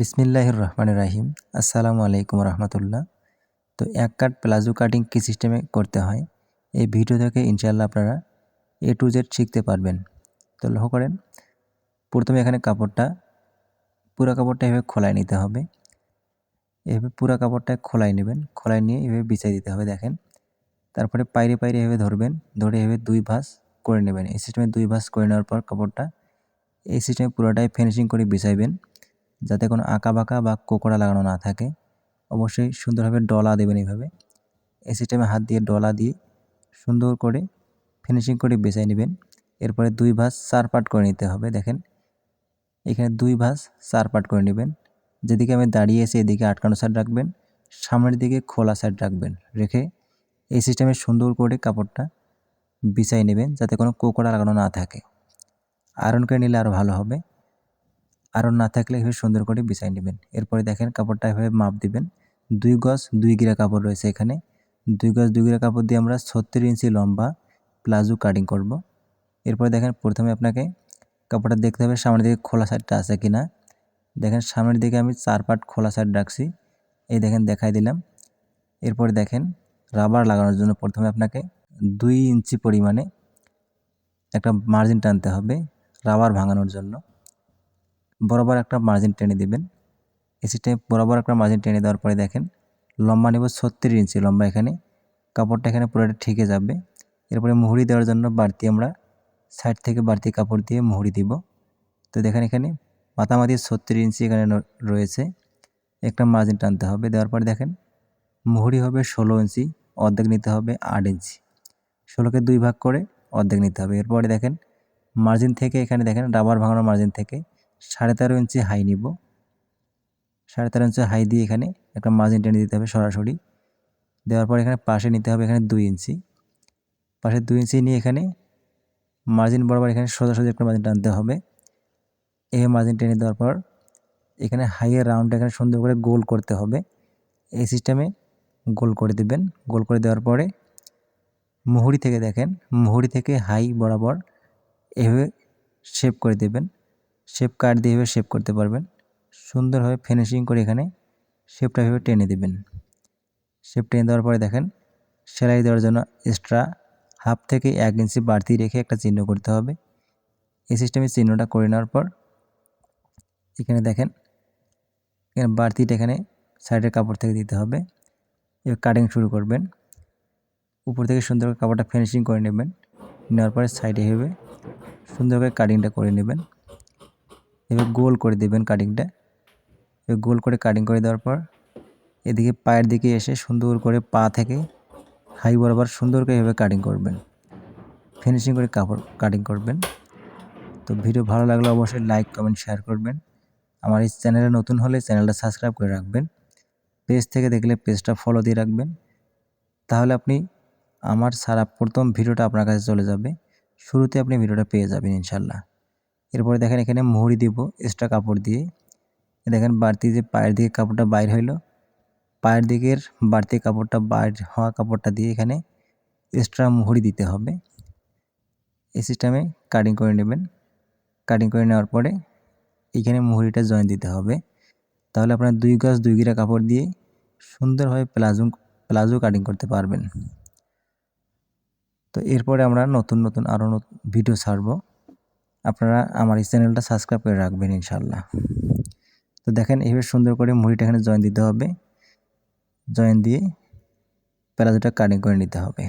বিসমিল্লাহির রহমান রাহিম আসসালামু আলাইকুম রহমতুল্লাহ। তো এক কাট প্লাজো কাটিং কী সিস্টেমে করতে হয়, এই ভিডিও থেকে ইনশাল্লাহ আপনারা এ টু জেড শিখতে পারবেন। তো লক্ষ্য করেন, প্রথমে এখানে কাপড়টা, পুরো কাপড়টা এভাবে খোলায় নিতে হবে। এভাবে পুরো কাপড়টা খোলাই নেবেন, খোলাই নিয়ে এভাবে বিছাই দিতে হবে, দেখেন। তারপরে পাইরে পাইরে এভাবে ধরবেন, ধরে এভাবে দুই ভাঁজ করে নেবেন। এই সিস্টেমে দুই ভাঁজ করে নেওয়ার পর কাপড়টা, এই সিস্টেমে পুরোটাই ফিনিশিং করে বিছাইবেন। যাতে কোনো আঁকা বাঁকা বা কোকড়া লাগানো না থাকে। অবশ্যই সুন্দরভাবে ডলা দেবেন এইভাবে। এই সিস্টেমে হাত দিয়ে ডলা দিয়ে সুন্দর করে ফিনিশিং করে বেছাই নেবেন। এরপরে দুই ভাঁজ চার পাট করে নিতে হবে, দেখেন। এখানে দুই ভাঁজ চার পাট করে নেবেন। যেদিকে আমি দাঁড়িয়ে এসে এদিকে আটকানো সাইড রাখবেন। সামনের দিকে খোলা সাইড রাখবেন। রেখে এই সিস্টেমে সুন্দর করে কাপড়টা বিছাই নেবেন যাতে কোনো কোকড়া লাগানো না থাকে। আয়রন করে নিলে আরও ভালো হবে। আরও না থাকলে এভাবে সুন্দর করে বিছাই নেবেন। এরপরে দেখেন কাপড়টা এভাবে মাপ দিবেন। দুই গজ দুই গিরা কাপড় রয়েছে এখানে। দুই গজ দুই গিরা কাপড় দিয়ে আমরা ছত্রিশ ইঞ্চি লম্বা প্লাজো কাটিং করব। এরপরে দেখেন প্রথমে আপনাকে কাপড়টা দেখতে হবে সামনের দিকে খোলা সাইডটা আছে কি না দেখেন সামনের দিকে আমি চার পাট খোলা সাইড রাখছি। এই দেখেন দেখাই দিলাম। এরপরে দেখেন রাবার লাগানোর জন্য প্রথমে আপনাকে দুই ইঞ্চি পরিমাণে একটা মার্জিন টানতে হবে রাবার ভাঙানোর জন্য। বরাবর একটা মার্জিন টেনে দেবেন। এসি টাইপ বরাবর একটা মার্জিন টেনে দেওয়ার পরে দেখেন, লম্বা নেব ছত্রিশ ইঞ্চি, লম্বা এখানে। কাপড়টা এখানে পুরোটা ঠিকে যাবে। এরপরে মুহুরি দেওয়ার জন্য বাড়তি আমরা সাইড থেকে বাড়তি কাপড় দিয়ে মুহুরি দিব। তো দেখেন এখানে মাথামাতি ছত্রিশ ইঞ্চি এখানে রয়েছে। একটা মার্জিন টানতে হবে। দেওয়ার পরে দেখেন, মুহুরি হবে ষোলো ইঞ্চি, অর্ধেক নিতে হবে আট ইঞ্চি। ষোলোকে দুই ভাগ করে অর্ধেক নিতে হবে। এরপরে দেখেন মার্জিন থেকে এখানে দেখেন রাবার ভাঙানোর মার্জিন থেকে সাড়ে তেরো ইঞ্চি হাই নিব। সাড়ে তেরো ইঞ্চি হাই দিয়ে এখানে একটা মার্জিন টেনে দিতে হবে সরাসরি। দেওয়ার পর এখানে পাশে নিতে হবে এখানে দুই ইঞ্চি পাশে দুই ইঞ্চি নিয়ে এখানে মার্জিন বরাবর এখানে সোজা সোজা একটা মার্জিন টানতে হবে। এই মার্জিন টেনে দেওয়ার পর এখানে হাইয়ের রাউন্ডটা এখানে সুন্দর করে গোল করতে হবে। এই সিস্টেমে গোল করে দেবেন। গোল করে দেওয়ার পরে মুহুরি থেকে দেখেন, মুহুরি থেকে হাই বরাবর এভাবে শেপ করে দেবেন। শেপ কাট দিয়ে এভাবে শেপ করতে পারবেন। সুন্দরভাবে ফিনিশিং করে এখানে শেপটা এভাবে টেনে দেবেন। শেপ টেনে দেওয়ার পরে দেখেন, সেলাই দেওয়ার জন্য এক্সট্রা হাফ থেকে এক ইঞ্চি বাড়তি রেখে একটা চিহ্ন করতে হবে। এই সিস্টেমে চিহ্নটা করে নেওয়ার পর এখানে দেখেন, এখানে বাড়তিটা এখানে সাইডের কাপড় থেকে দিতে হবে। এবার কাটিং শুরু করবেন। উপর থেকে সুন্দর করে কাপড়টা ফিনিশিং করে নেবেন। নেওয়ার পরে সাইডে হেবে সুন্দর করে কাটিংটা করে নেবেন। এবার গোল করে দেবেন কাটিংটা এবার গোল করে কাটিং করে দেওয়ার পর এদিকে পায়ের দিকে এসে সুন্দর করে পা থেকে হাই বরাবর সুন্দর করে এভাবে কাটিং করবেন। ফিনিশিং করে কাপড় কাটিং করবেন। তো ভিডিও ভালো লাগলে অবশ্যই লাইক কমেন্ট শেয়ার করবেন। আমার এই চ্যানেলে নতুন হলে চ্যানেলটা সাবস্ক্রাইব করে রাখবেন। পেজ থেকে দেখলে পেজটা ফলো দিয়ে রাখবেন। তাহলে আপনি আমার সারা প্রথম ভিডিওটা আপনার কাছে চলে যাবে। শুরুতে আপনি ভিডিওটা পেয়ে যাবেন ইনশাল্লাহ। এরপরে দেখেন এখানে মুহুরি দিব এক্সট্রা কাপড় দিয়ে। দেখেন বাড়তি যে পায়ের দিকে কাপড়টা বাইর হইল, পায়ের দিকের বাড়তি কাপড়টা বাইর হওয়া কাপড়টা দিয়ে এখানে এক্সট্রা মুহুরি দিতে হবে। এই সিস্টেমে কাটিং করে নেবেন। কাটিং করে নেওয়ার পরে এখানে মুহুরিটা জয়েন দিতে হবে। তাহলে আপনার দুই গাছ দুই গিরা কাপড় দিয়ে সুন্দরভাবে প্লাজো প্লাজো কাটিং করতে পারবেন। তো এরপরে আমরা নতুন নতুন আরও ভিডিও ছাড়বো। আপনারা আমার এই চ্যানেলটা সাবস্ক্রাইব করে রাখবেন ইনশাল্লাহ তো দেখেন, এইভাবে সুন্দর করে মুড়িটা এখানে জয়েন দিতে হবে। জয়েন দিয়ে প্লাজোটা কাটিং করে নিতে হবে।